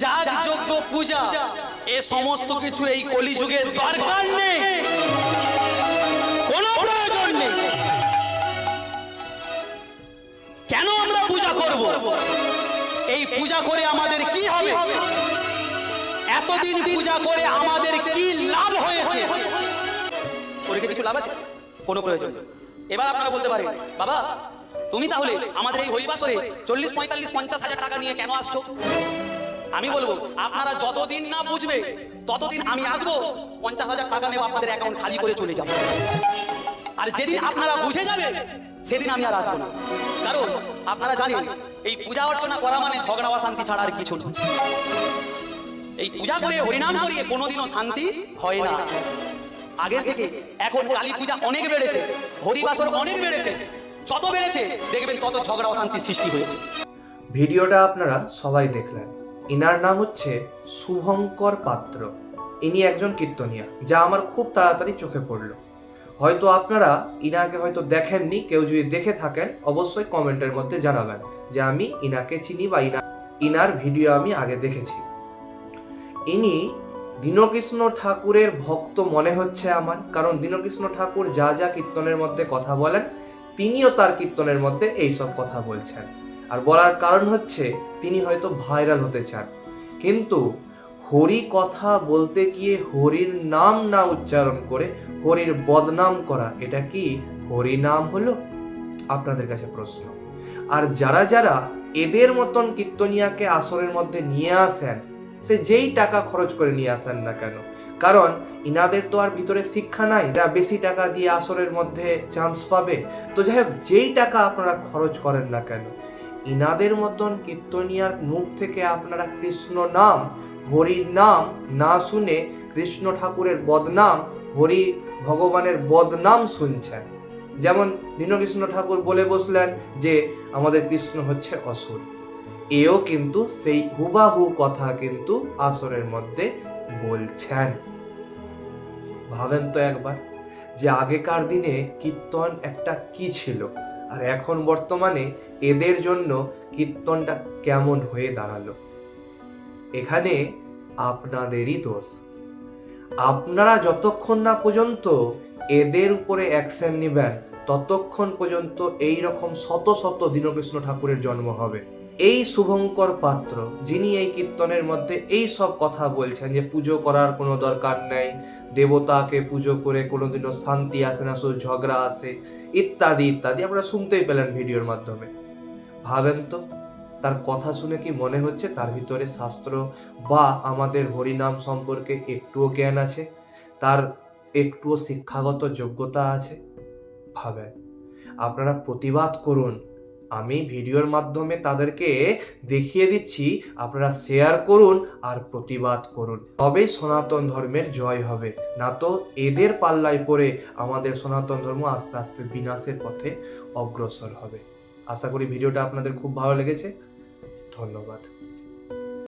যাগ যজ্ঞ পূজা, এ সমস্ত কিছু এই কলিযুগে দরকার নেই। কোনো প্রয়োজন নেই। কেন আমরা পূজা করব? এই পূজা করে আমাদের কি হবে? এতদিন পূজা করে আমাদের কি লাভ হয়েছে? কিছু লাভ আছে? কোনো প্রয়োজন। এবার আপনারা বলতে পারেন, বাবা, তুমি তাহলে আমাদের এই হরিবাসরে চল্লিশ, পঁয়তাল্লিশ, পঞ্চাশ হাজার টাকা নিয়ে কেন আসছো? আমি বলব, আপনারা যতদিন না বুঝবে, ততদিন আমি আসব, পঞ্চাশ হাজার টাকা নেব, আপনাদের অ্যাকাউন্ট খালি করে চলে যাব। আর যেদিন আপনারা বুঝে যাবেন সেদিন আমি আর আসব না। কারণ আপনারা জানেন, এই পূজা অর্চনা করা মানে ঝগড়া অশান্তি ছাড়া আর কিছু না। এই পূজা করে হরিনাম করিয়ে কোনোদিনও শান্তি হয় না। আগের থেকে এখন কালী পূজা অনেক বেড়েছে, হরিবাসর অনেক বেড়েছে। যত বেড়েছে, দেখবেন তত ঝগড়া অশান্তির সৃষ্টি হয়েছে। ভিডিওটা আপনারা সবাই দেখলেন। ইনার নাম হচ্ছে শুভঙ্কর পাত্র। ইনি একজন কীর্তনিয়া, যা আমার খুব তাড়াতাড়ি চোখে পড়ল। হয়তো আপনারা ইনাকে হয়তো দেখেননি, কেউ যদি দেখে থাকেন, অবশ্যই কমেন্টের মধ্যে জানাবেন যে আমি ইনাকে চিনি বা ইনা ইনার ভিডিও আমি আগে দেখেছি। ইনি দীনকৃষ্ণ ঠাকুরের ভক্ত মনে হচ্ছে আমার, কারণ দীনকৃষ্ণ ঠাকুর যা যা কীর্তনের মধ্যে কথা বলেন, তিনিও তার কীর্তনের মধ্যে এইসব কথা বলছেন। আর বলার কারণ হচ্ছে, তিনি হয়তো ভাইরাল হতে চান। কিন্তু হরি কথা বলতে গিয়ে হরির নাম না উচ্চারণ করে হরির বদনাম করা, এটা কি হরি নাম হলো? আপনাদের কাছে প্রশ্ন। আর যারা যারা এদের মতন কীর্তনিয়াকে আসরের মধ্যে নিয়ে আসেন, সে যেই টাকা খরচ করে নিয়ে আসেন না কেন? কারণ ইনাদের তো আর ভিতরে শিক্ষা নাই, এরা বেশি টাকা দিয়ে আসরের মধ্যে চান্স পাবে। তো যাই হোক, যেই টাকা আপনারা খরচ করেন না কেন ইনাদের মতন কীর্তনিয়ার মুখ থেকে আপনারা কৃষ্ণ নাম, হরির নাম না শুনে কৃষ্ণ ঠাকুরের বদনাম, হরি ভগবানের বদনাম শুনছেন। যেমন দীনকৃষ্ণ ঠাকুর বলে বসলেন যে, আমাদের কৃষ্ণ হচ্ছে অসুর। এও কিন্তু সেই হুবাহু কথা কিন্তু আসরের মধ্যে বলছেন। ভাবেন তো একবার যে আগেকার দিনে কীর্তন একটা কি ছিল? আর এখন বর্তমানে এদের জন্য কীর্তনটা কেমন হয়ে দাঁড়াল? এখানে আপনাদেরই দোষ। আপনারা যতক্ষণ না পর্যন্ত এদের উপরে অ্যাকশন নেবেন, ততক্ষণ পর্যন্ত এই রকম শত শত দীনকৃষ্ণ ঠাকুরের জন্ম হবে। এই শুভঙ্কর পাত্র, যিনি এই কীর্তনের মধ্যে এই সব কথা বলছেন যে পুজো করার কোনো দরকার নেই, দেবতাকে পুজো করে কোনোদিনও শান্তি আসে না, শুধু ঝগড়া আসে, ইত্যাদি ইত্যাদি। আপনারা শুনতেই পেলেন ভিডিওর মাধ্যমে। ভাবেন তো, তার কথা শুনে কি মনে হচ্ছে? তার ভিতরে শাস্ত্র বা আমাদের হরিনাম সম্পর্কে একটুও জ্ঞান আছে? তার একটুও শিক্ষাগত যোগ্যতা আছে? ভাবেন। আপনারা প্রতিবাদ করুন আমি ভিডিওর মাধ্যমে তাদেরকে দেখিয়ে দিচ্ছি, আপনারা শেয়ার করুন আর প্রতিবাদ করুন। তবেই সনাতন ধর্মের জয় হবে। না তো এদের পাল্লায় পড়ে আমাদের সনাতন ধর্ম আস্তে আস্তে বিনাশের পথে অগ্রসর হবে। আশা করি ভিডিওটা আপনাদের খুব ভালো লেগেছে। ধন্যবাদ।